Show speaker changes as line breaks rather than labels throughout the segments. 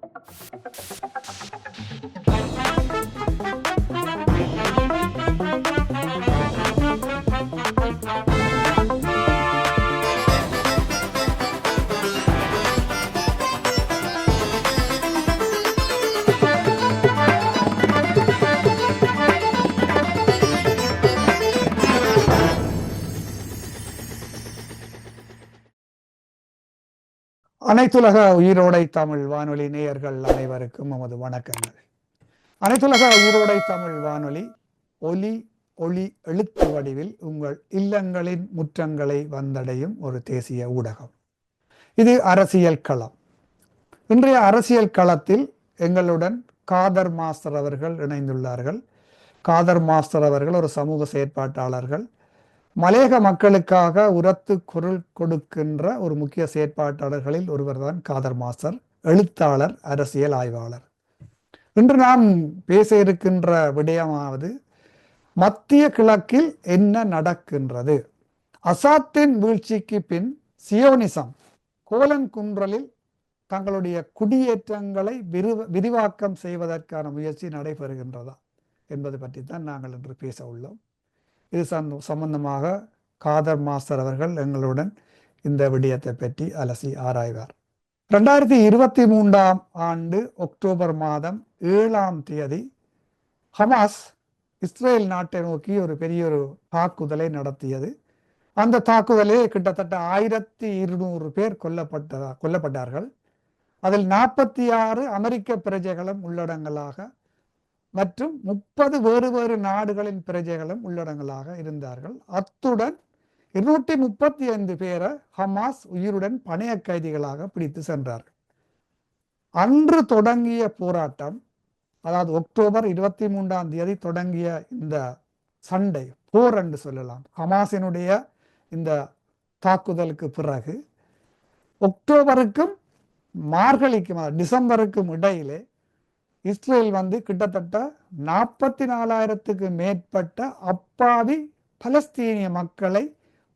Thank you. அனைத்துலக உயிரோடை தமிழ் வானொலி நேயர்கள் அனைவருக்கும் நமது வணக்கங்கள். அனைத்துலக உயிரோடை தமிழ் வானொலி ஒலி ஒளி எழுத்து வடிவில் உங்கள் இல்லங்களின் முற்றங்களை வந்தடையும் ஒரு தேசிய ஊடகம். இது அரசியல் களம். இன்றைய அரசியல் களத்தில் எங்களுடன் காதர் மாஸ்டர் அவர்கள் இணைந்துள்ளார்கள். காதர் மாஸ்டர் அவர்கள் ஒரு சமூக செயற்பாட்டாளர்கள். மலேக மக்களுக்காக உரத்து குரல் கொடுக்கின்ற ஒரு முக்கிய செயற்பாட்டாளர்களில் ஒருவர்தான் காதர் மாஸ்டர் எழுத்தாளர் அரசியல் ஆய்வாளர். இன்று நாம் பேச இருக்கின்ற விடயமாவது மத்திய கிழக்கில் என்ன நடக்கின்றது? அசாத்தின் வீழ்ச்சிக்கு பின் சியோனிசம் கோலன் குன்றலில் தங்களுடைய குடியேற்றங்களை விரிவ விரிவாக்கம் செய்வதற்கான முயற்சி நடைபெறுகின்றதா என்பது பற்றி தான் நாங்கள் இன்று பேச உள்ளோம். இது சம் சம்பந்தமாக காதர் மாஸ்டர் அவர்கள் எங்களுடன் இந்த விடயத்தை பற்றி அலசி ஆராய்வார். ரெண்டாயிரத்தி இருபத்தி மூன்றாம் ஆண்டு அக்டோபர் மாதம் ஏழாம் தேதி ஹமாஸ் இஸ்ரேல் நாட்டை நோக்கி ஒரு பெரிய ஒரு தாக்குதலை நடத்தியது. அந்த தாக்குதலே கிட்டத்தட்ட ஆயிரத்தி இருநூறு பேர் கொல்லப்பட்டதா கொல்லப்பட்டார்கள். அதில் நாற்பத்தி ஆறு அமெரிக்க பிரஜைகளும் உள்ளடங்கலாக மற்றும் முப்பது வேறு வேறு நாடுகளின் பிரஜைகளும் உள்ளடங்கலாக இருந்தார்கள். அத்துடன் இருநூற்றி முப்பத்தி ஐந்து பேரை ஹமாஸ் உயிருடன் பணைய கைதிகளாக பிடித்து சென்றார்கள். அன்று தொடங்கிய போராட்டம் அதாவது அக்டோபர் இருபத்தி மூன்றாம் தேதி தொடங்கிய இந்த சண்டை போர் என்று சொல்லலாம் ஹமாஸினுடைய இந்த தாக்குதலுக்கு பிறகு அக்டோபருக்கும் மார்கழிக்கும் டிசம்பருக்கும் இடையிலே இஸ்ரேல் வந்து கிட்டத்தட்ட நாற்பத்தி நாலாயிரத்துக்கு மேற்பட்ட அப்பாவி பலஸ்தீனிய மக்களை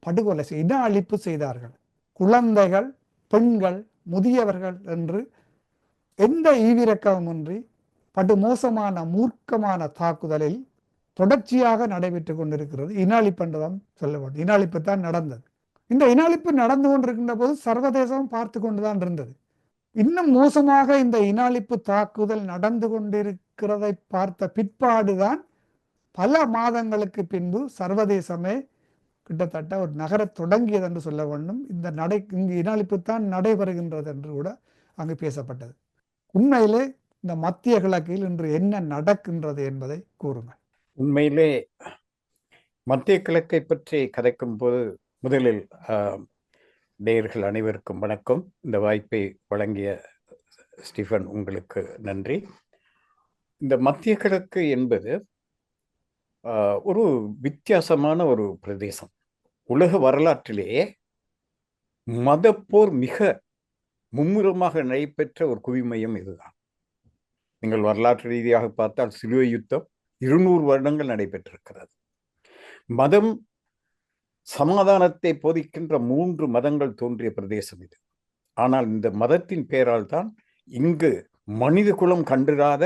படுகொலை செய்ய இன அழிப்பு செய்தார்கள். குழந்தைகள் பெண்கள் முதியவர்கள் என்று எந்த ஈவிரக்கமின்றி படு மோசமான மூர்க்கமான தாக்குதலில் தொடர்ச்சியாக நடைபெற்று கொண்டிருக்கிறது. இன அழிப்பு என்றுதான் சொல்ல வேண்டும் இன அழிப்பு தான் நடந்தது. இந்த இனாளிப்பு நடந்து கொண்டிருக்கின்ற போது சர்வதேசம் பார்த்து கொண்டுதான் இருந்தது. இன்னும் மோசமாக இந்த இனாளிப்பு தாக்குதல் நடந்து கொண்டிருக்கிறதை பார்த்த பிற்பாடுதான் பல மாதங்களுக்கு பின்பு சர்வதேசமே கிட்டத்தட்ட ஒரு நகர தொடங்கியது என்று சொல்ல வேண்டும். இந்த நடை இந்த இனாளிப்பு தான் நடைபெறுகின்றது என்று கூட அங்கு பேசப்பட்டது. உண்மையிலே இந்த மத்திய கிழக்கில் இன்று என்ன நடக்கின்றது என்பதை கூறுங்கள்.
உண்மையிலே மத்திய கிழக்கை பற்றி கதைக்கும் போது முதலில் நேயர்கள் அனைவருக்கும் வணக்கம். இந்த வாய்ப்பை வழங்கிய ஸ்டீஃபன் உங்களுக்கு நன்றி. இந்த மத்திய கிழக்கு என்பது ஒரு வித்தியாசமான ஒரு பிரதேசம். உலக வரலாற்றிலேயே மதப்போர் மிக மும்முரமாக நடைபெற்ற ஒரு குவிமையம் இதுதான். நீங்கள் வரலாற்று ரீதியாக பார்த்தால் சிலுவை யுத்தம் இருநூறு வருடங்கள் நடைபெற்றிருக்கிறது. மதம் சமாதானத்தை போதிக்கின்ற மூன்று மதங்கள் தோன்றிய பிரதேசம் இது. ஆனால் இந்த மதத்தின் பெயரால் தான் இங்கு மனித குலம் கண்டிராத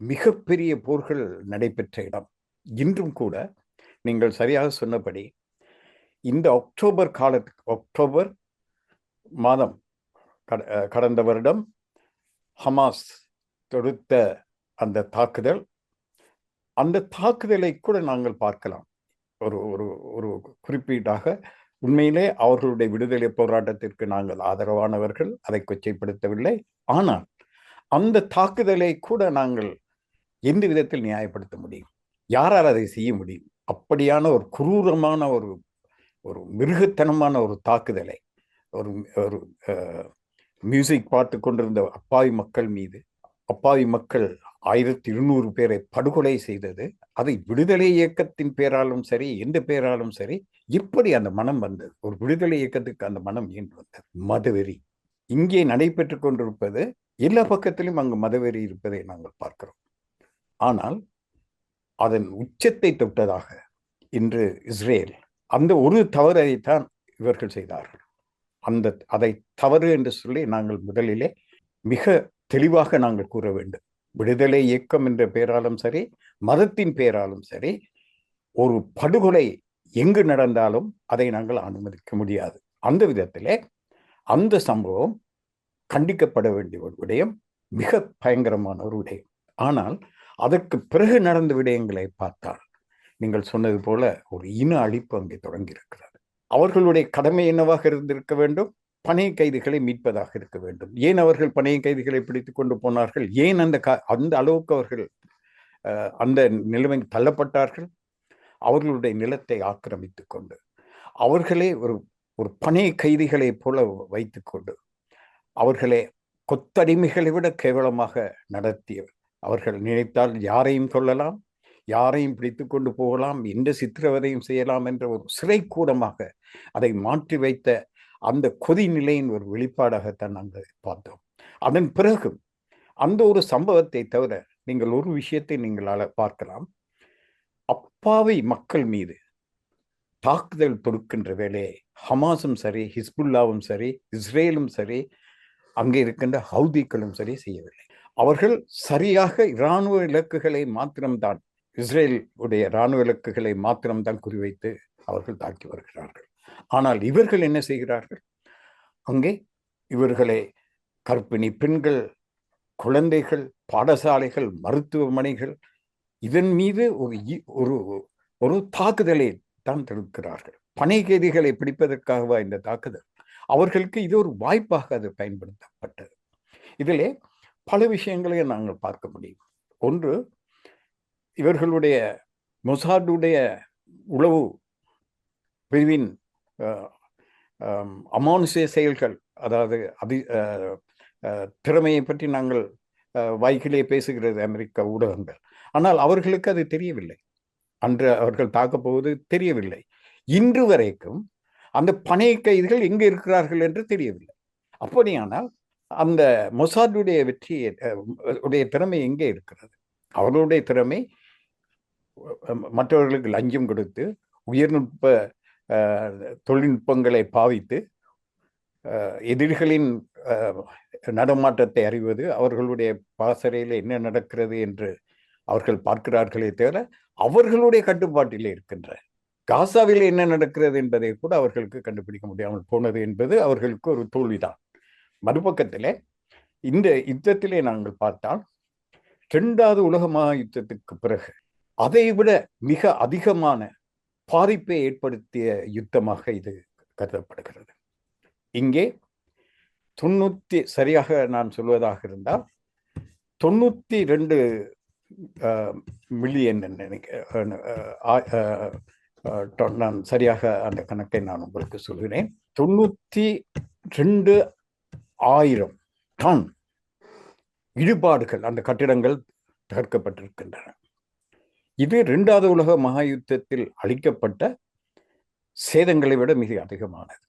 மிகப்பெரிய போர்கள் நடைபெற்ற இடம். இன்றும் கூட நீங்கள் சரியாக சொன்னபடி இந்த அக்டோபர் காலத்துக்கு அக்டோபர் மாதம் கடந்த வருடம் ஹமாஸ் தொடுத்த அந்த தாக்குதல் அந்த தாக்குதலை கூட நாங்கள் பார்க்கலாம். ஒரு ஒரு ஒரு குறிப்பீடாக உண்மையிலே அவர்களுடைய விடுதலை போராட்டத்திற்கு நாங்கள் ஆதரவானவர்கள் அதை கொச்சைப்படுத்தவில்லை. ஆனால் அந்த தாக்குதலை கூட நாங்கள் எந்த விதத்தில் நியாயப்படுத்த முடியும்? யாரால் அதை செய்ய முடியும்? அப்படியான ஒரு குரூரமான ஒரு ஒரு மிருகத்தனமான ஒரு தாக்குதலை ஒரு ஒரு மியூசிக் பார்த்து கொண்டிருந்த அப்பாவி மக்கள் மீது அப்பாவி மக்கள் ஆயிரத்தி இருநூறு பேரை படுகொலை செய்தது அதை விடுதலை இயக்கத்தின் பேராலும் சரி எந்த பேராலும் சரி இப்படி அந்த மனம் வந்தது. ஒரு விடுதலை இயக்கத்துக்கு அந்த மனம் ஏன் வந்தது. மதவெறி. இங்கே நடைபெற்று கொண்டிருப்பது எல்லா பக்கத்திலும் அங்கு மதவெறி இருப்பதை நாங்கள் பார்க்கிறோம். ஆனால் அதன் உச்சத்தை தொட்டதாக இன்று இஸ்ரேல் அந்த ஒரு தவறைத்தான் இவர்கள் செய்தார்கள். அந்த அதை தவறு என்று சொல்லி நாங்கள் முதலிலே மிக தெளிவாக நாங்கள் கூற வேண்டும். விடுதலை இயக்கம் என்ற பெயராலும் சரி மதத்தின் பெயராலும் சரி ஒரு படுகொலை எங்கு நடந்தாலும் அதை நாங்கள் அனுமதிக்க முடியாது. அந்த விதத்திலே அந்த சம்பவம் கண்டிக்கப்பட வேண்டிய ஒரு விடயம் மிக பயங்கரமான ஒரு விடயம். ஆனால் அதற்கு பிறகு நடந்த விடயங்களை பார்த்தால் நீங்கள் சொன்னது போல ஒரு இன அழிப்பு அங்கே தொடங்கியிருக்கிறது. அவர்களுடைய கடமை என்னவாக இருந்திருக்க வேண்டும்? பணைய கைதிகளை மீட்பதாக இருக்க வேண்டும். ஏன் அவர்கள் பணைய கைதிகளை பிடித்து கொண்டு போனார்கள்? ஏன் அந்த க அந்த அளவுக்கு அவர்கள் அந்த நிலைமைக்கு தள்ளப்பட்டார்கள்? அவர்களுடைய நிலத்தை ஆக்கிரமித்து கொண்டு அவர்களே ஒரு ஒரு பணைய கைதிகளைப் போல வைத்துக்கொண்டு அவர்களை கொத்தடிமைகளை விட கேவலமாக நடத்திய அவர்கள் நினைத்தால் யாரையும் சொல்லலாம் யாரையும் பிடித்து கொண்டு போகலாம் எந்த சித்திரவதையும் செய்யலாம் என்ற ஒரு சிறை கூடமாக அதை மாற்றி வைத்த அந்த கொதி நிலையின் ஒரு வெளிப்பாடாகத்தான் நாங்கள் பார்த்தோம். அதன் பிறகு அந்த ஒரு சம்பவத்தை தவிர நீங்கள் ஒரு விஷயத்தை நீங்கள் பார்க்கலாம். அப்பாவை மக்கள் மீது தாக்குதல் தொடுக்கின்ற வேலையை ஹமாஸும் சரி ஹிஸ்புல்லாவும் சரி இஸ்ரேலும் சரி அங்கே இருக்கின்ற ஹவுதிக்களும் சரி செய்யவில்லை. அவர்கள் சரியாக இராணுவ இலக்குகளை மாத்திரம்தான் இஸ்ரேல் உடைய இராணுவ இலக்குகளை மாத்திரம்தான் குறிவைத்து அவர்கள் தாக்கி வருகிறார்கள். ஆனால் இவர்கள் என்ன செய்கிறார்கள்? அங்கே இவர்களை கர்ப்பிணி பெண்கள் குழந்தைகள் பாடசாலைகள் மருத்துவமனைகள் இதன் மீது ஒரு இ- ஒரு ஒரு தாக்குதலை தான் தடுக்கிறார்கள். பனை கைதிகளை பிடிப்பதற்காகவா இந்த தாக்குதல்? அவர்களுக்கு இது ஒரு வாய்ப்பாக அது பயன்படுத்தப்பட்டது. இதிலே பல விஷயங்களை நாங்கள் பார்க்க முடியும். ஒன்று இவர்களுடைய மொசாடுடைய உளவு பிரிவின் அஹ், அமானுஷ்ய செயல்கள் அதாவது அதி திறமையை பற்றி நாங்கள் வாய்க்கிலே பேசுகிறது அமெரிக்க ஊடகங்கள். ஆனால் அவர்களுக்கு அது தெரியவில்லை. அன்று அவர்கள் தாக்கப் போவது தெரியவில்லை. இன்று வரைக்கும் அந்த பணைய கைதிகள் எங்கே இருக்கிறார்கள் என்று தெரியவில்லை. அப்படியானால் அந்த மொசாடுடைய வெற்றி உடைய திறமை எங்கே இருக்கிறது? அவர்களுடைய திறமை மற்றவர்களுக்கு லஞ்சம் கொடுத்து உயர்நுட்ப தொழில்நுட்பங்களை பாவித்து எதிரிகளின் நடமாட்டத்தை அறிவது அவர்களுடைய பாசறையில் என்ன நடக்கிறது என்று அவர்கள் பார்க்கிறார்களே தவிர அவர்களுடைய கட்டுப்பாட்டில் இருக்கின்ற காசாவில் என்ன நடக்கிறது என்பதை கூட அவர்களுக்கு கண்டுபிடிக்க முடியாமல் போனது என்பது அவர்களுக்கு ஒரு தோல்விதான். மறுபக்கத்திலே இந்த யுத்தத்திலே நாங்கள் பார்த்தால் இரண்டாவது உலக மகா யுத்தத்துக்கு பிறகு அதைவிட மிக அதிகமான பாதிப்பை ஏற்படுத்திய யுத்தமாக இது கருதப்படுகிறது. இங்கே தொண்ணூற்றி சரியாக நான் சொல்வதாக இருந்தால் தொண்ணூற்றி ரெண்டு மில்லியன் நினைக்கிறேன் நான் சரியாக அந்த கணக்கை நான் உங்களுக்கு சொல்கிறேன். தொண்ணூற்றி ரெண்டு ஆயிரம் டன் இடுபாடுகள் அந்த கட்டிடங்கள் தகர்க்கப்பட்டிருக்கின்றன. இது இரண்டாவது உலக மகா யுத்தத்தில் அளிக்கப்பட்ட சேதங்களை விட மிக அதிகமானது.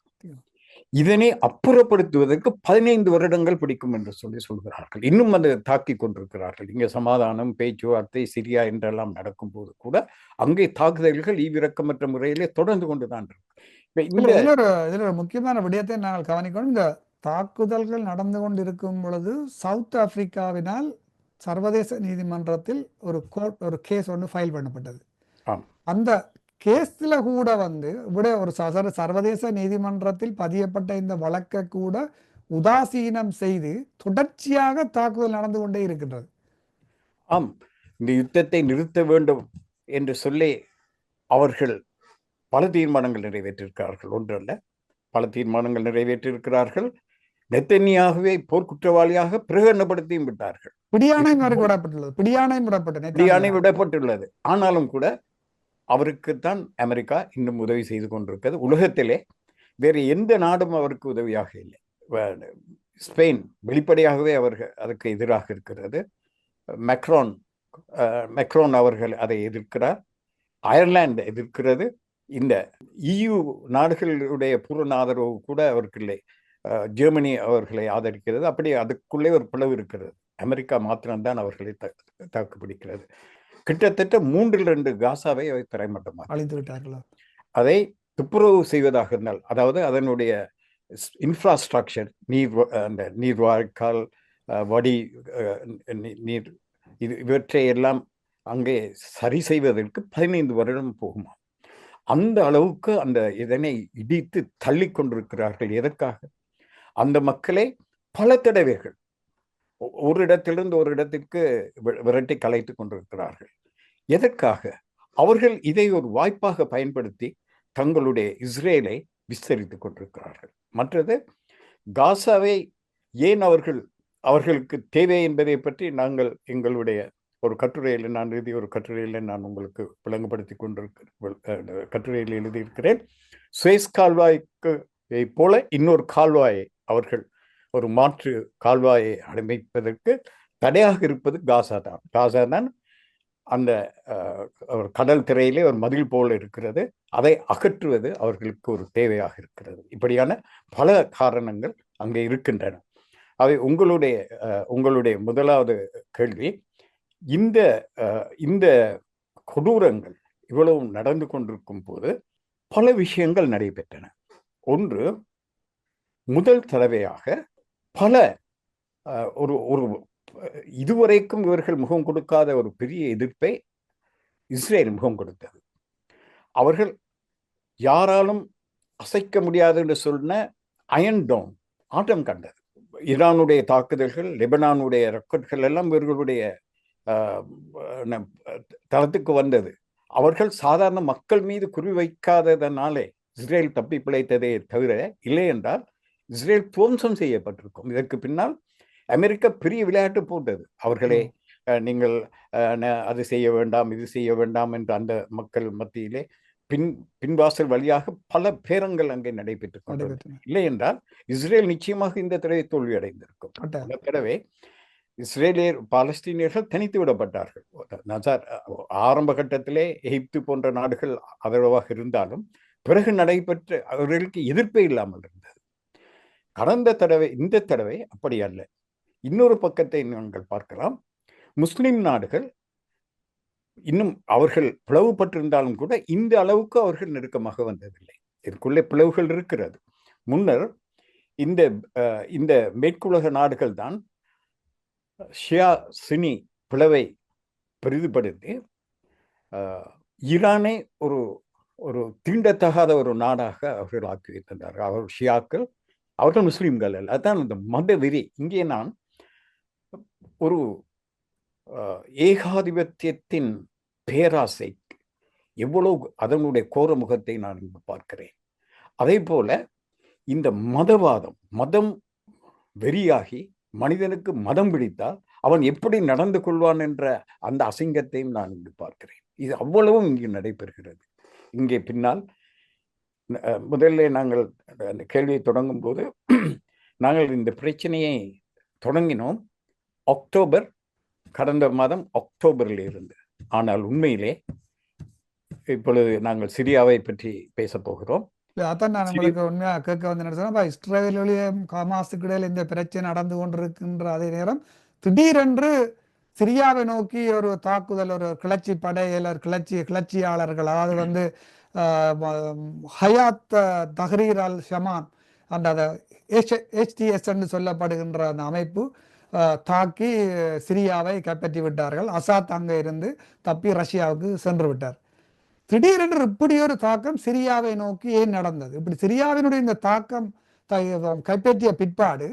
இதனை அப்புறப்படுத்துவதற்கு பதினைந்து வருடங்கள் பிடிக்கும் என்று சொல்லி சொல்கிறார்கள். இன்னும் அந்த தாக்கி கொண்டிருக்கிறார்கள். இங்கே சமாதானம் பேச்சுவார்த்தை சிரியா என்றெல்லாம் நடக்கும் போது கூட அங்கே தாக்குதல்கள் ஈவிரக்கமற்ற முறையிலே தொடர்ந்து கொண்டுதான் இருக்கு. இப்ப இந்த
ஒரு இதுல ஒரு முக்கியமான விடயத்தை நாங்கள் கவனிக்கணும். இந்த தாக்குதல்கள் நடந்து கொண்டிருக்கும் பொழுது சவுத் ஆப்பிரிக்காவினால் சர்வதேச நீதிமன்றத்தில் ஒரு கோர்ட் ஒரு கேஸ் ஒன்று ஃபைல் பண்ணப்பட்டது. அந்த கேஸ்ல கூட வந்து விட ஒரு சர்வதேச நீதிமன்றத்தில் பதியப்பட்ட இந்த வழக்கை கூட உதாசீனம் செய்து தொடர்ச்சியாக தாக்குதல் நடந்து கொண்டே இருக்கின்றது.
ஆம். இந்த யுத்தத்தை நிறுத்த வேண்டும் என்று சொல்லி அவர்கள் பல தீர்மானங்கள் நிறைவேற்றிருக்கிறார்கள். ஒன்றல்ல பல தீர்மானங்கள் நிறைவேற்றிருக்கிறார்கள். நெத்தனியாகவே போர்க்குற்றவாளியாக பிரகடனப்படுத்தியும் விட்டார்கள்.
வரைக்கும் விடப்பட்டுள்ளது. பிடியாணையும் விடப்பட்டது
பிடியாணை விடப்பட்டுள்ளது. ஆனாலும் கூட அவருக்குத்தான் அமெரிக்கா இன்னும் உதவி செய்து கொண்டிருக்கிறது. உலகத்திலே வேறு எந்த நாடும் அவருக்கு உதவியாக இல்லை. ஸ்பெயின் வெளிப்படையாகவே அவர்கள் அதுக்கு எதிராக இருக்கிறது. மெக்ரான் மெக்ரான் அவர்கள் அதை எதிர்க்கிறார். அயர்லாந்து எதிர்க்கிறது. இந்த இயு நாடுகளுடைய பூரண ஆதரவு கூட அவருக்கு இல்லை ஜெர்மனி அவர்களை ஆதரிக்கிறது. அப்படி அதுக்குள்ளே ஒரு பிளவு இருக்கிறது. அமெரிக்கா மாத்திரம்தான் அவர்களை தாக்கு தாக்கு பிடிக்கிறது கிட்டத்தட்ட மூன்றில் ரெண்டு காசாவை அவை தரைமட்டமாக
அழித்து விட்டார்களா
அதை துப்புரவு செய்வதாக இருந்தால் அதாவது அதனுடைய இன்ஃப்ராஸ்ட்ரக்சர் நீர் அந்த நீர் வாய்க்கால் வடி நீர் இது இவற்றை எல்லாம் அங்கே சரி செய்வதற்கு பதினைந்து வருடம் போகுமா அந்த அளவுக்கு அந்த இதனை இடித்து தள்ளி கொண்டிருக்கிறார்கள். எதற்காக? அந்த மக்களை பல தடவைகள் ஒ- ஒரு இடத்திலிருந்து ஒரு இடத்திற்கு வி- விரட்டி கலைத்து கொண்டிருக்கிறார்கள். எதற்காக? அவர்கள் இதை ஒரு வாய்ப்பாக பயன்படுத்தி தங்களுடைய இஸ்ரேலை விஸ்தரித்து கொண்டிருக்கிறார்கள். மற்றது காசாவை ஏன் அவர்கள் அவர்களுக்கு தேவை என்பதை பற்றி நாங்கள் எங்களுடைய ஒரு கட்டுரையில் நான் எழுதிய ஒரு கட்டுரையில் நான் உங்களுக்கு விளங்குபடுத்தி கொண்டிருக்க கட்டுரையில் எழுதியிருக்கிறேன். சுவேஸ் கால்வாய்க்கு போல இன்னொரு கால்வாயை அவர்கள் ஒரு மாற்று கால்வாயை அமைப்பதற்கு தடையாக இருப்பது காசா தான். காசா தான் அந்த ஒரு கடல் திரையிலே ஒரு மதில் போல் இருக்கிறது. அதை அகற்றுவது அவர்களுக்கு ஒரு தேவையாக இருக்கிறது. இப்படியான பல காரணங்கள் அங்கே இருக்கின்றன. அவை உங்களுடைய உங்களுடைய முதலாவது கேள்வி. இந்த இந்த கொடூரங்கள் இவ்வளவு நடந்து கொண்டிருக்கும் போது பல விஷயங்கள் நடைபெற்றன. ஒன்று முதல் தடவையாக பல ஒரு ஒரு இதுவரைக்கும் இவர்கள் முகம் கொடுக்காத ஒரு பெரிய எதிர்ப்பை இஸ்ரேல் முகம் கொடுத்தது. அவர்கள் யாராலும் அசைக்க முடியாது என்று சொன்ன அயன் டோம் ஆட்டம் கண்டது. ஈரானுடைய தாக்குதல்கள் லெபனானுடைய ரெக்கார்ட்கள் எல்லாம் இவர்களுடைய தளத்துக்கு வந்தது. அவர்கள் சாதாரண மக்கள் மீது குறிவைக்காததனாலே இஸ்ரேல் தப்பி பிழைத்ததே தவிர இல்லை என்றால் இஸ்ரேல் துவம்சம் செய்யப்பட்டிருக்கும். இதற்கு பின்னால் அமெரிக்கா பெரிய விளையாட்டு போட்டது. அவர்களே நீங்கள் அது செய்ய வேண்டாம் இது செய்ய வேண்டாம் என்று அந்த மக்கள் மத்தியிலே பின் பின்வாசல் வழியாக பல பேரங்கள் அங்கே நடைபெற்றுக் கொண்டது. இல்லை என்றால் இஸ்ரேல் நிச்சயமாக இந்த தடவை தோல்வி அடைந்திருக்கும் தடவை இஸ்ரேலியர் பாலஸ்தீனியர்கள் தனித்து விடப்பட்டார்கள். நசார் ஆரம்ப கட்டத்திலே எகிப்து போன்ற நாடுகள் ஆதரவாக இருந்தாலும் பிறகு நடைபெற்ற அவர்களுக்கு எதிர்ப்பே இல்லாமல் இருந்தது. கடந்த தடவை இந்த தடவை அப்படி அல்ல. இன்னொரு பக்கத்தை நாங்கள் பார்க்கலாம். முஸ்லிம் நாடுகள் இன்னும் அவர்கள் பிளவுபட்டிருந்தாலும் கூட இந்த அளவுக்கு அவர்கள் நெருக்கமாக வந்ததில்லை. இதற்குள்ளே பிளவுகள் இருக்கிறது. முன்னர் இந்த இந்த மேற்குலக நாடுகள் தான் ஷியா சினி பிளவை பெரிதுபடுத்தி ஈரானை ஒரு ஒரு தீண்டத்தகாத ஒரு நாடாக அவர்கள் ஆக்கி வைத்திருந்தார்கள் அவர் ஷியாக்கள் அவர்கள் முஸ்லீம்கள் அல்ல அதுதான் அந்த மத வெறி. இங்கே நான் ஒரு ஏகாதிபத்தியத்தின் பேராசை எவ்வளவு அதனுடைய கோர முகத்தை நான் இங்கு பார்க்கிறேன். அதே போல இந்த மதவாதம் மதம் வெறியாகி மனிதனுக்கு மதம் பிடித்தால் அவன் எப்படி நடந்து கொள்வான் என்ற அந்த அசிங்கத்தையும் நான் இங்கு பார்க்கிறேன். இது அவ்வளவும் இங்கு நடைபெறுகிறது. இங்கே பின்னால் முதல்ல நாங்கள் அந்த கேள்வியை தொடங்கும் போது நாங்கள் இந்த பிரச்சனையை தொடங்கினோம். அக்டோபர் கடந்த மாதம் அக்டோபரில் இருந்து ஆனால் உண்மையிலே இப்பொழுது நாங்கள் சிரியாவை பற்றி பேசப் போகிறோம்.
அதான் நான் உங்களுக்கு உண்மையா கேட்க வந்து என்ன சொன்னா இஸ்ரேலிலேயும் ஹமாஸுக்கு இடையில இந்த பிரச்சனை நடந்து கொண்டிருக்கின்ற அதே நேரம் திடீரென்று சிரியாவை நோக்கி ஒரு தாக்குதல் ஒரு கிளர்ச்சி படையிலர் கிளர்ச்சி கிளர்ச்சியாளர்கள் அதாவது வந்து ஹயாத் தஹ்ரீர் அல் ஷமான் அந்த ஹெச்டிஎஸ் என்று சொல்லப்படுகின்ற அந்த அமைப்பு தாக்கி சிரியாவை கைப்பற்றி விட்டார்கள். அசாத் அங்கே இருந்து தப்பி ரஷ்யாவுக்கு சென்று விட்டார். திடீரென்று இப்படி ஒரு தாக்கம் சிரியாவை நோக்கி ஏன் நடந்தது? இப்படி சிரியாவினுடைய இந்த தாக்கம் கைப்பற்றிய பிற்பாடு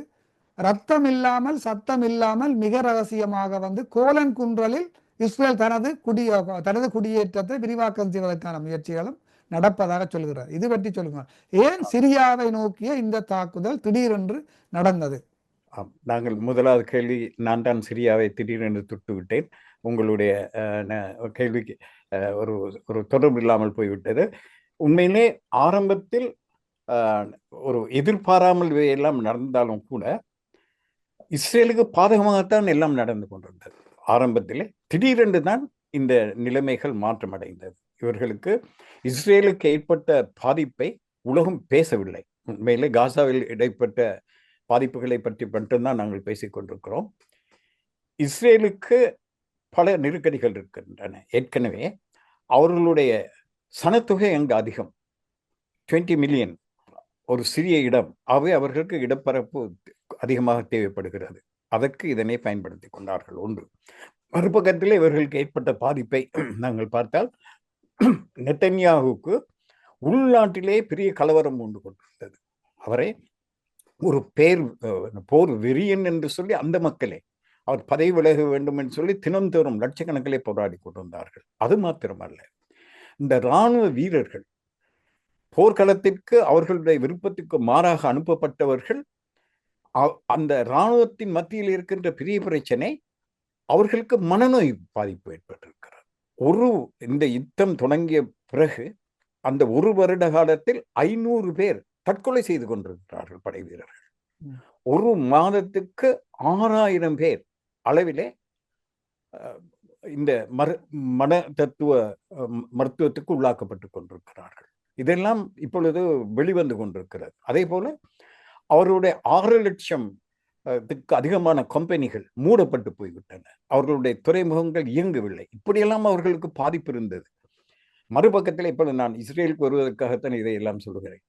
ரத்தம் இல்லாமல் சத்தம் இல்லாமல் மிக ரகசியமாக வந்து கோலன் குன்றலில் இஸ்ரேல் தனது குடி தனது குடியேற்றத்தை விரிவாக்கம் செய்வதற்கான முயற்சிகளும் நடப்பதாக சொல்கிறார். இது பற்றி சொல்லுங்க. ஏன் சிரியாவை நோக்கிய இந்த தாக்குதல் திடீரென்று நடந்தது?
நாங்கள் முதலாவது கேள்வி நான் தான் சிரியாவை திடீரென்று துட்டுவிட்டேன். உங்களுடைய கேள்விக்கு ஒரு ஒரு தொடர்பு இல்லாமல் போய்விட்டது. உண்மையிலே ஆரம்பத்தில் ஒரு எதிர்பாராமல் எல்லாம் நடந்தாலும் கூட இஸ்ரேலுக்கு பாதகமாகத்தான் எல்லாம் நடந்து கொண்டிருந்தது. ஆரம்பத்திலே திடீரென்று தான் இந்த நிலைமைகள் மாற்றமடைந்தது. இவர்களுக்கு இஸ்ரேலுக்கு ஏற்பட்ட பாதிப்பை உலகம் பேசவில்லை. உண்மையிலே காசாவில் இடைப்பட்ட பாதிப்புகளை பற்றி மட்டும்தான் நாங்கள் பேசிக்கொண்டிருக்கிறோம் இஸ்ரேலுக்கு பல நெருக்கடிகள் இருக்கின்றன. ஏற்கனவே அவர்களுடைய சனத்தொகை அங்கு அதிகம். 20 மில்லியன் ஒரு சிறிய இடம். ஆகவே அவர்களுக்கு இடப்பரப்பு அதிகமாக தேவைப்படுகிறது. அதற்கு இதனை பயன்படுத்தி கொண்டார்கள். ஒன்று. மறுபக்கத்திலே இவர்களுக்கு ஏற்பட்ட பாதிப்பை நாங்கள் பார்த்தால் நெட்டன்யாவுக்கு உள்நாட்டிலே பெரிய கலவரம் உண்டு கொண்டிருந்தது. அவரை ஒரு பேர் போர் வெறியன் என்று சொல்லி அந்த மக்களே அவர் பதவி விலக வேண்டும் என்று சொல்லி தினந்தோறும் லட்சக்கணக்கிலே போராடி கொண்டிருந்தார்கள். அது மாத்திரமல்ல. இந்த இராணுவ வீரர்கள் போர்க்களத்திற்கு அவர்களுடைய விருப்பத்திற்கு மாறாக அனுப்பப்பட்டவர்கள் அ- அந்த இராணுவத்தின் மத்தியில் இருக்கின்ற பெரிய பிரச்சனை அவர்களுக்கு மனநோய் பாதிப்பு ஏற்பட்டது. ஒரு இந்த யுத்தம் தொடங்கிய பிறகு அந்த ஒரு வருட காலத்தில் ஐநூறு பேர் தற்கொலை செய்து கொண்டிருக்கிறார்கள் படை வீரர்கள். ஒரு மாதத்துக்கு ஆறாயிரம் பேர் அளவிலே இந்த மரு மன தத்துவ மருத்துவத்துக்கு உள்ளாக்கப்பட்டு கொண்டிருக்கிறார்கள். இதெல்லாம் இப்பொழுது வெளிவந்து கொண்டிருக்கிறது. அதே போல அவருடைய ஆறு லட்சம் அதிகமான கம்பெனிகள் மூடப்பட்டு போய்விட்டன. அவர்களுடைய துறைமுகங்கள் இயங்கவில்லை. இப்படியெல்லாம் அவர்களுக்கு பாதிப்பு இருந்தது. மறுபக்கத்தில் இப்பொழுது நான் இஸ்ரேலுக்கு வருவதற்காகத்தான் இதையெல்லாம் சொல்லுகிறேன்.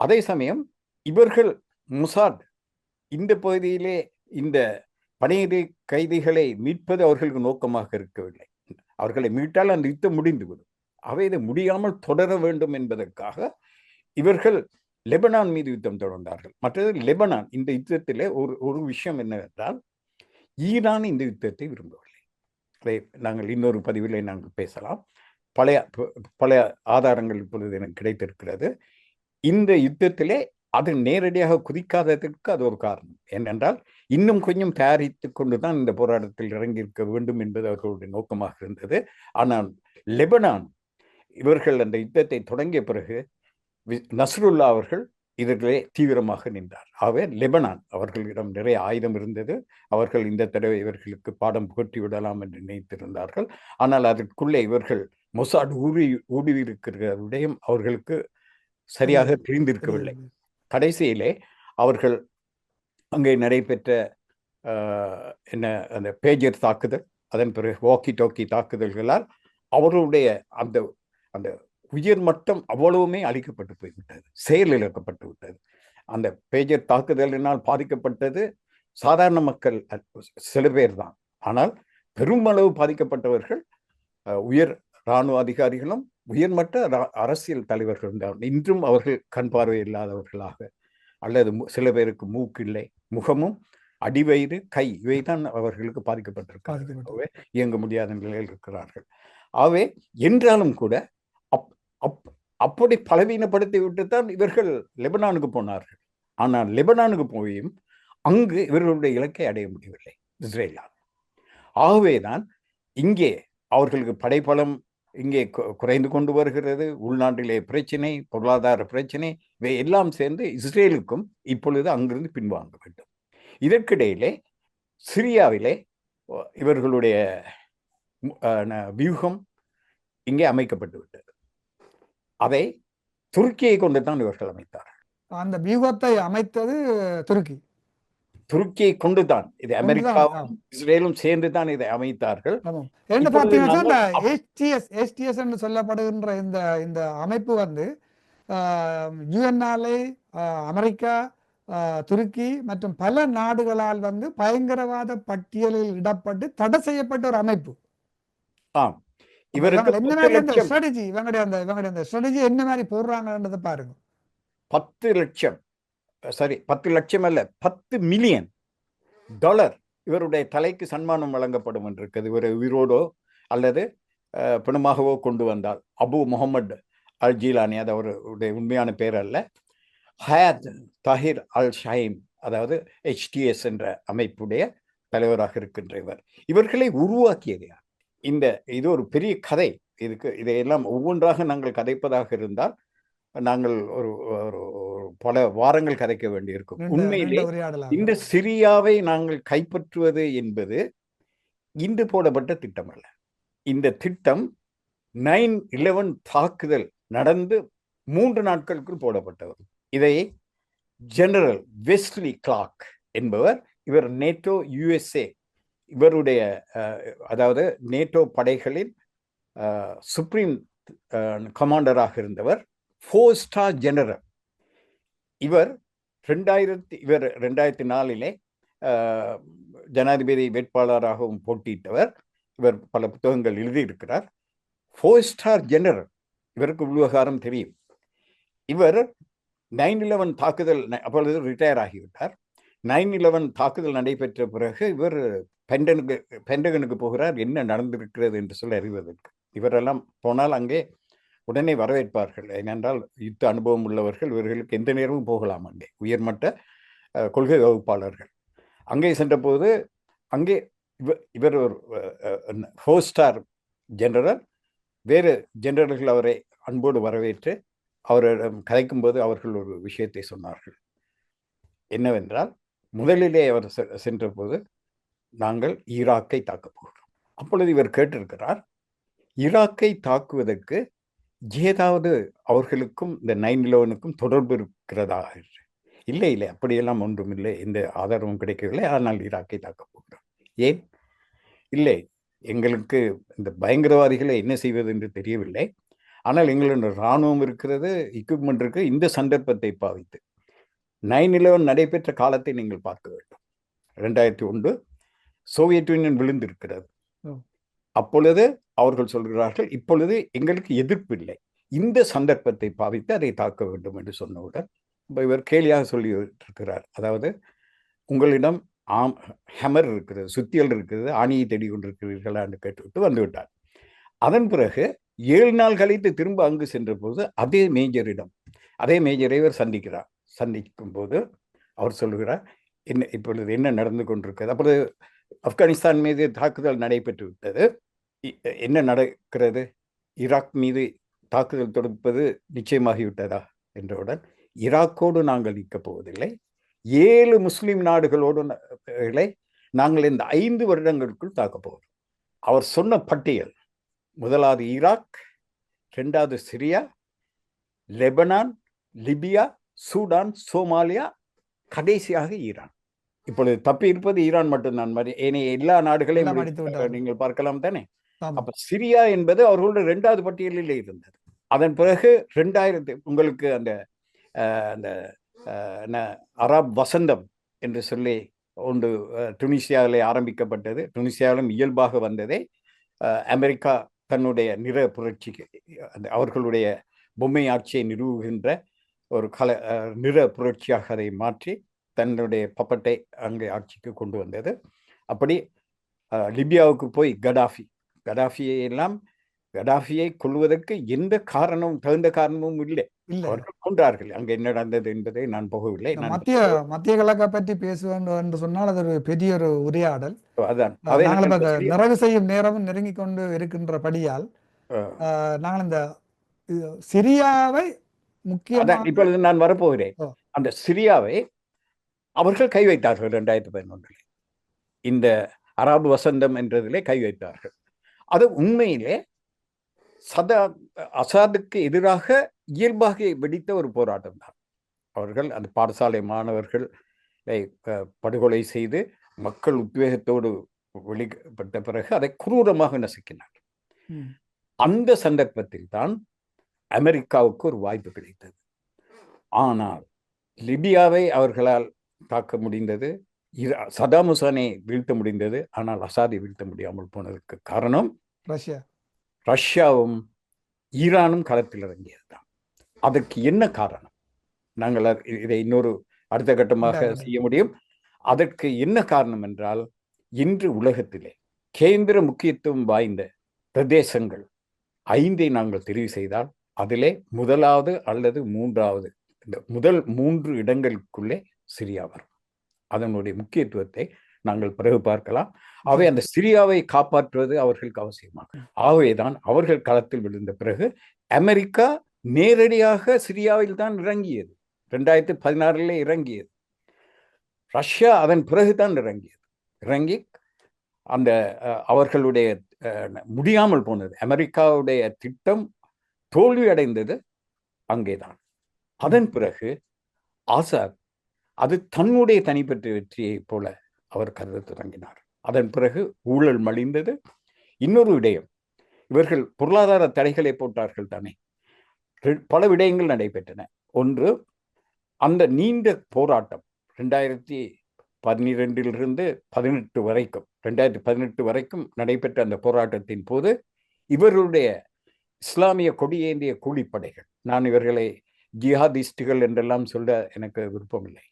அதே சமயம் இவர்கள் முசாட் இந்த பகுதியிலே இந்த பணியிடை கைதிகளை மீட்பது அவர்களுக்கு நோக்கமாக இருக்கவில்லை. அவர்களை மீட்டால் அந்த யுத்தம் முடிந்துவிடும். அவை இதை முடியாமல் தொடர வேண்டும் என்பதற்காக இவர்கள் லெபனான் மீது யுத்தம் தொடர்ந்தார்கள். மற்றது லெபனான் இந்த யுத்தத்தில் ஒரு ஒரு விஷயம் என்னவென்றால் ஈரான் இந்த யுத்தத்தை விரும்பவில்லை. அதை நாங்கள் இன்னொரு பதிவிலே நாங்கள் பேசலாம். பழைய பழைய ஆதாரங்கள் இப்பொழுது எனக்கு கிடைத்திருக்கிறது. இந்த யுத்தத்திலே அது நேரடியாக குதிக்காததற்கு அது ஒரு காரணம். ஏனென்றால் இன்னும் கொஞ்சம் தயாரித்து கொண்டு தான் இந்த போராட்டத்தில் இறங்கியிருக்க வேண்டும் என்பது அவர்களுடைய நோக்கமாக இருந்தது. ஆனால் லெபனான் இவர்கள் அந்த யுத்தத்தை தொடங்கிய பிறகு நஸ்ருல்லா அவர்கள் இதிலே தீவிரமாக நின்றார். ஆகவே லெபனான் அவர்களிடம் நிறைய ஆயுதம் இருந்தது. அவர்கள் இந்த தடவை இவர்களுக்கு பாடம் புகட்டி விடலாம் என்று நினைத்திருந்தார்கள். ஆனால் அதற்குள்ளே இவர்கள் மொசாட் ஊறி ஊடுருவியிருக்கிற விடயம் அவர்களுக்கு சரியாக தெரிந்திருக்கவில்லை. கடைசியிலே அவர்கள் அங்கே நடைபெற்ற என்ன அந்த பேஜர் தாக்குதல் அதன் பிறகு வாக்கி டாக்கி தாக்குதல்களால் அவர்களுடைய அந்த அந்த உயர் மட்டம் அவ்வளவுமே அழிக்கப்பட்டு போய்விட்டது. செயலிழக்கப்பட்டு விட்டது. அந்த பேஜர் தாக்குதலினால் பாதிக்கப்பட்டது சாதாரண மக்கள் சில பேர் தான். ஆனால் பெருமளவு பாதிக்கப்பட்டவர்கள் உயர் இராணுவ அதிகாரிகளும் உயர்மட்ட அரசியல் தலைவர்கள் தான். இன்றும் அவர்கள் கண் பார்வை இல்லாதவர்களாக அல்லது சில பேருக்கு மூக்கு இல்லை முகமும் அடிவயிறு கை இவைதான் அவர்களுக்கு பாதிக்கப்பட்டிருக்கிறது
பாதிக்கப்பட்டு.
ஆகவே இயங்க முடியாத நிலையில் இருக்கிறார்கள். ஆகவே என்றாலும் கூட அப் அப்படி பலவீனப்படுத்தி விட்டுத்தான் இவர்கள் லெபனானுக்கு போனார்கள். ஆனால் லெபனானுக்கு போயும் அங்கு இவர்களுடைய இலக்கை அடைய முடியவில்லை இஸ்ரேலால். ஆகவேதான் இங்கே அவர்களுக்கு படைப்பலம் இங்கே குறைந்து கொண்டு வருகிறது. உள்நாட்டிலே பிரச்சனை பொருளாதார பிரச்சனை இவை எல்லாம் சேர்ந்து இஸ்ரேலுக்கும் இப்பொழுது அங்கிருந்து பின்வாங்க வேண்டும். இதற்கிடையிலே சிரியாவிலே இவர்களுடைய வியூகம் இங்கே அமைக்கப்பட்டு விட்டது. அதை துருக்கியை கொண்டு தான் இவர்கள் அமைத்தார்கள்.
அந்த வியூகத்தை அமைத்தது துருக்கி.
துருக்கியை கொண்டுதான் இது
கொண்டுதான்,
அமெரிக்காவும் இஸ்ரேலும் சேர்ந்து தான் இதை அமைத்தார்கள். இப்பொழுது
பார்த்தீங்கன்னா இந்த எஸ்டிஎஸ் எஸ்டிஎஸ் என்று சொல்லப்படுகின்ற இந்த இந்த அமைப்பு வந்து யுஎன்ஆலை அமெரிக்கா துருக்கி மற்றும் பல நாடுகளால் வந்து பயங்கரவாத பட்டியலில் இடப்பட்டு தடை செய்யப்பட்ட ஒரு அமைப்பு.
ஆம். இவருக்கு
என்ன மாதிரி அந்த
லட்சம்.
ஸ்ட்ராட்டஜி இவங்களுடைய அந்த இவங்களுடைய அந்த ஸ்ட்ராட்டஜி என்ன மாதிரி போடுறாங்கன்றதை பாருங்க.
பத்து லட்சம். சரி பத்து லட்சம் அல்ல பத்து மில்லியன் டாலர் இவருடைய தலைக்கு சன்மானம் வழங்கப்படும் என்றிருக்கிறது இவர் உயிரோடோ அல்லது பிணமாகவோ கொண்டு வந்தால். அபு முகமது அல் ஜீலானி அது அவருடைய உண்மையான பேர் அல்ல. ஹயாத் தாஹிர் அல் ஷஹீம் அதாவது HTS என்ற அமைப்புடைய தலைவராக இருக்கின்ற இவர். இவர்களை உருவாக்கியது யார்? இந்த இது ஒரு பெரிய கதை. இதுக்கு இதையெல்லாம் ஒவ்வொன்றாக நாங்கள் கதைப்பதாக இருந்தால் நாங்கள் ஒரு ஒரு பல வாரங்கள் கதைக்க வேண்டியிருக்கும். உண்மையிலே. இந்த சிரியாவை நாங்கள் கைப்பற்றுவது என்பது இன்று போடப்பட்ட திட்டம் அல்ல இந்த திட்டம் நைன் இலவன் தாக்குதல் நடந்து மூன்று நாட்களுக்குள் போடப்பட்டவர் இதை ஜெனரல் வெஸ்லி கிளாக் என்பவர் இவர் நேட்டோ யுஎஸ்ஏ இவருடைய அதாவது நேட்டோ படைகளின் சுப்ரீம் கமாண்டராக இருந்தவர் ஃபோர் ஸ்டார் ஜெனரல் இவர் ரெண்டாயிரத்தி இவர் ரெண்டாயிரத்தி நாலிலே ஜனாதிபதி வேட்பாளராகவும் போட்டியிட்டவர். இவர் பல புத்தகங்கள் எழுதியிருக்கிறார். ஃபோர் ஸ்டார் ஜெனரல் இவருக்கு விவகாரம் தெரியும். இவர் நைன் இலவன் தாக்குதல் அப்பொழுது ரிட்டையர் ஆகிவிட்டார் நைன் இலவன் தாக்குதல் நடைபெற்ற பிறகு இவர் பெண்டனுக்கு பெண்டகனுக்கு போகிறார் என்ன நடந்திருக்கிறது என்று சொல்லி அறிவதற்கு. இவரெல்லாம் போனால் அங்கே உடனே வரவேற்பார்கள். ஏனென்றால் யுத்த அனுபவம் உள்ளவர்கள் இவர்களுக்கு எந்த நேரமும் போகலாம் அங்கே. உயர்மட்ட கொள்கை வகுப்பாளர்கள். அங்கே சென்றபோது அங்கே இவர் இவர் ஒரு ஃபோர் ஸ்டார் ஜெனரல். வேறு ஜெனரல்கள் அவரை அன்போடு வரவேற்று அவரிடம் கதைக்கும்போது அவர்கள் ஒரு விஷயத்தை சொன்னார்கள். என்னவென்றால் முதலிலே அவர் செ- சென்றபோது நாங்கள் ஈராக்கை தாக்கப் போகிறோம். அப்பொழுது இவர் கேட்டிருக்கிறார் ஈராக்கை தாக்குவதற்கு ஏதாவது அவர்களுக்கும் இந்த நைன் இலவனுக்கும் தொடர்பு இருக்கிறதா? இல்லை இல்லை அப்படியெல்லாம் ஒன்றும் இல்லை. எந்த ஆதாரமும் கிடைக்கவில்லை. ஆனால் ஈராக்கை தாக்கப் போகிறோம். ஏன்? இல்லை எங்களுக்கு இந்த பயங்கரவாதிகளை என்ன செய்வது என்று தெரியவில்லை. ஆனால் எங்களுடைய இராணுவம் இருக்கிறது எக்யூப்மெண்ட் இருக்கு. இந்த சந்தர்ப்பத்தை பாவித்து நைன் இலவன் நடைபெற்ற காலத்தை நீங்கள் பார்க்க வேண்டும். ரெண்டாயிரத்தி ஒன்று சோவியத் யூனியன் விழுந்திருக்கிறது. அப்பொழுது அவர்கள் சொல்கிறார்கள் இப்பொழுது எங்களுக்கு எதிர்ப்பு இல்லை. இந்த சந்தர்ப்பத்தை பாவித்து அதை தாக்க வேண்டும் என்று சொன்னவுடன் இவர் கேலியாக சொல்லி இருக்கிறார் அதாவது உங்களிடம் ஆம் ஹெமர் இருக்கிறது சுத்தியல் இருக்கிறது ஆணியை தேடி கொண்டிருக்கிறீர்களா என்று கேட்டுவிட்டு வந்து விட்டார் அதன் பிறகு ஏழு நாள் கழித்து திரும்ப அங்கு சென்ற போது அதே மேஜரிடம் அதே மேஜரை இவர் சந்திக்கிறார். சந்திக்கும் போது அவர் சொல்லுகிறார் என்ன இப்பொழுது என்ன நடந்து கொண்டிருக்கிறது? அப்பொழுது ஆப்கானிஸ்தான் மீது தாக்குதல் நடைபெற்று விட்டது என்ன நடக்கிறது? ஈராக் மீது தாக்குதல் தொடுப்பது நிச்சயமாகிவிட்டதா? என்றவுடன் ஈராக்கோடு நாங்கள் நிற்கப் போவதில்லை. ஏழு முஸ்லீம் நாடுகளோடு நாங்கள் இந்த ஐந்து வருடங்களுக்குள் தாக்கப் போகிறோம். அவர் சொன்ன பட்டியல் முதலாவது ஈராக் ரெண்டாவது Syria Lebanon Libya Sudan Somalia கடைசியாக ஈரான். இப்பொழுது தப்பி இருப்பது ஈரான் மட்டும்தான். மாதிரி ஏனைய எல்லா நாடுகளையும். நீங்கள் பார்க்கலாம் தானே. அப்ப சிரியா என்பது அவர்களோட இரண்டாவது பட்டியலில் இருந்தது. அதன் பிறகு ரெண்டாயிரத்தி உங்களுக்கு அந்த அந்த அரப் வசந்தம் என்று சொல்லி ஒன்று துனிசியாவிலே ஆரம்பிக்கப்பட்டது. துனிசியாவிலும் இயல்பாக வந்ததே அமெரிக்கா தன்னுடைய நிற புரட்சிக்கு அந்த அவர்களுடைய பொம்மை ஆட்சியை நிறுவுகின்ற ஒரு கல நிற புரட்சியாக அதை மாற்றி தன்னுடைய பப்பட்டை அங்கே ஆட்சிக்கு கொண்டு வந்தது. அப்படி லிபியாவுக்கு போய் கடாஃபி கடாஃபியை எல்லாம் கடாஃபியை கொள்வதற்கு எந்த காரணமும் தகுந்த காரணமும் இல்லை. அவர்கள் கொன்றார்கள். அங்கே என்ன நடந்தது என்பதை நான் போகவில்லை.
மத்திய மத்திய கிழக்கை பற்றி பேசுவேன் என்று சொன்னால் அது ஒரு பெரிய ஒரு உரையாடல்.
அதான்.
நிறைவு செய்யும் நேரமும் நெருங்கி கொண்டு இருக்கின்றபடியால் நாங்கள் இந்த சிரியாவை முக்கியமாக
இப்பொழுது நான் வரப்போகிறேன். அந்த சிரியாவை அவர்கள் கை வைத்தார்கள் ரெண்டாயிரத்தி பதினொன்றில். இந்த அரபு வசந்தம் என்றதிலே கை வைத்தார்கள். அது உண்மையிலே சதா அசாதுக்கு எதிராக இயல்பாக வெடித்த ஒரு போராட்டம் தான். அவர்கள் அந்த பாடசாலை மாணவர்களை படுகொலை செய்து மக்கள் உத்வேகத்தோடு வெளிப்பட்ட பிறகு அதை குரூரமாக நசுக்கினார் அந்த சந்தர்ப்பத்தில் தான் அமெரிக்காவுக்கு ஒரு வாய்ப்பு கிடைத்தது. ஆனால் லிபியாவை அவர்களால் தாக்க முடிந்தது. ஈரா- சதாம் ஹுசேனை வீழ்த்த முடிந்தது. ஆனால் அசாதை வீழ்த்த முடியாமல் போனதற்கு காரணம்
ரஷ்யா.
ரஷ்யாவும் ஈரானும் களத்தில் இறங்கியது தான் அதற்கு என்ன காரணம்? நாங்கள் இதை இன்னொரு அடுத்த கட்டமாக செய்ய முடியும். அதற்கு என்ன காரணம் என்றால் இன்று உலகத்திலே கேந்திர முக்கியத்துவம் வாய்ந்த பிரதேசங்கள் ஐந்தை நாங்கள் தெரிவு செய்தால் அதிலே முதலாவது அல்லது மூன்றாவது இந்த முதல் மூன்று இடங்களுக்குள்ளே சிரியா வரும் அதனுடைய முக்கியத்துவத்தை நாங்கள் பிறகு பார்க்கலாம். அவை அந்த சிரியாவை காப்பாற்றுவது அவர்களுக்கு அவசியமாக ஆகவேதான் அவர்கள் களத்தில் விழுந்த பிறகு அமெரிக்கா நேரடியாக சிரியாவில் தான் இறங்கியது. ரெண்டாயிரத்தி பதினாறுல இறங்கியது. ரஷ்யா அதன் பிறகுதான் இறங்கியது. இறங்கி அந்த அவர்களுடைய முடியாமல் போனது. அமெரிக்காவுடைய திட்டம் தோல்வி அடைந்தது அங்கேதான். அதன் பிறகு ஆசாத் அது தன்னுடைய தனிப்பட்ட வெற்றியைப் போல அவர் கருத தொடங்கினார். அதன் பிறகு ஊழல் மலிந்தது. இன்னொரு விடயம் இவர்கள் பொருளாதார தடைகளை போட்டார்கள் தானே. பல விடயங்கள் நடைபெற்றன. ஒன்று அந்த நீண்ட போராட்டம் ரெண்டாயிரத்தி பதினிரெண்டிலிருந்து பதினெட்டு வரைக்கும் ரெண்டாயிரத்தி பதினெட்டு வரைக்கும் நடைபெற்ற அந்த போராட்டத்தின் போது இவர்களுடைய இஸ்லாமிய கொடியேந்திய கூலிப்படைகள் நான் இவர்களை ஜிஹாதிஸ்டுகள் என்றெல்லாம் சொல்ல எனக்கு விருப்பமில்லை.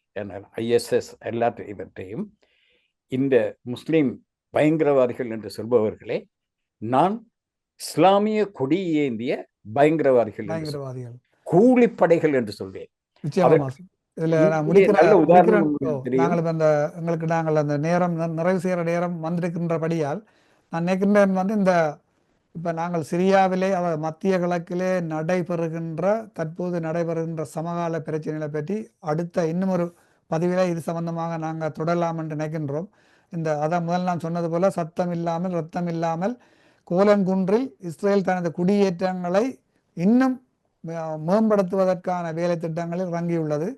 ஐஎஸ்எஸ் எல்லாத்தையும் இவற்றையும் இந்த முஸ்லிம் பயங்கரவாதிகள் என்று சொல்பவர்களே நான் இஸ்லாமிய கொடி ஏந்திய பயங்கரவாதிகள் என்று சொல்வேன்.
பயங்கரவாதிகள்.
கூலிப்படைகள் என்று சொல்வேன்.
எங்களுக்கு நாங்கள் அந்த நேரம் நிறைவு செய்கிற நேரம் வந்திருக்கின்றபடியால் நான் நினைக்கின்றேன் வந்து இந்த இப்ப நாங்கள் சிரியாவிலே அவ மத்திய கிழக்கிலே நடைபெறுகின்ற தற்போது நடைபெறுகின்ற சமகால பிரச்சனைகளை பற்றி அடுத்த இன்னும் ஒரு பதிவில் இது சம்பந்தமாக நாங்கள் தொடரலாம் என்று நினைக்கின்றோம். இந்த அதான் முதல் நான் சொன்னது போல சத்தம் இல்லாமல் ரத்தம் இல்லாமல் கோலன்குன்றில் இஸ்ரேல் தனது குடியேற்றங்களை இன்னும் மே- மேம்படுத்துவதற்கான வேலை திட்டங்களில் இறங்கியுள்ளது.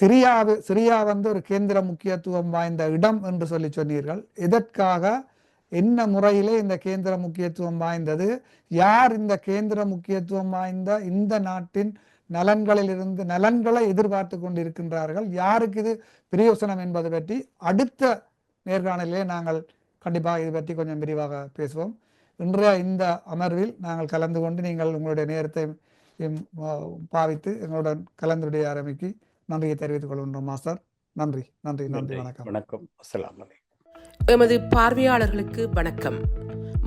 சிரியாவு சிரியா வந்து ஒரு கேந்திர முக்கியத்துவம் வாய்ந்த இடம் என்று சொல்லி சொன்னீர்கள். இதற்காக என்ன முறையிலே இந்த கேந்திர முக்கியத்துவம் வாய்ந்தது? யார் இந்த கேந்திர முக்கியத்துவம் வாய்ந்த இந்த நாட்டின் நலன்களில் இருந்து நலன்களை எதிர்பார்த்து கொண்டிருக்கின்றார்கள். யாருக்கு இது பிரயோசனம் என்பது பற்றி அடுத்த நேர்காணலிலே நாங்கள் கண்டிப்பாக இது பற்றி கொஞ்சம் விரிவாக பேசுவோம். இன்றைய இந்த அமர்வில் நாங்கள் கலந்து கொண்டு நீங்கள் உங்களுடைய நேரத்தை பாவித்து எங்களுடன் கலந்துரையாடமைக்கு நன்றியை தெரிவித்துக் கொள்கின்றோம் மாஸ்டர். நன்றி நன்றி நன்றி. வணக்கம்.
வணக்கம். அஸ்ஸலாமு அலைக்கும்.
எமது பார்வையாளர்களுக்கு வணக்கம்.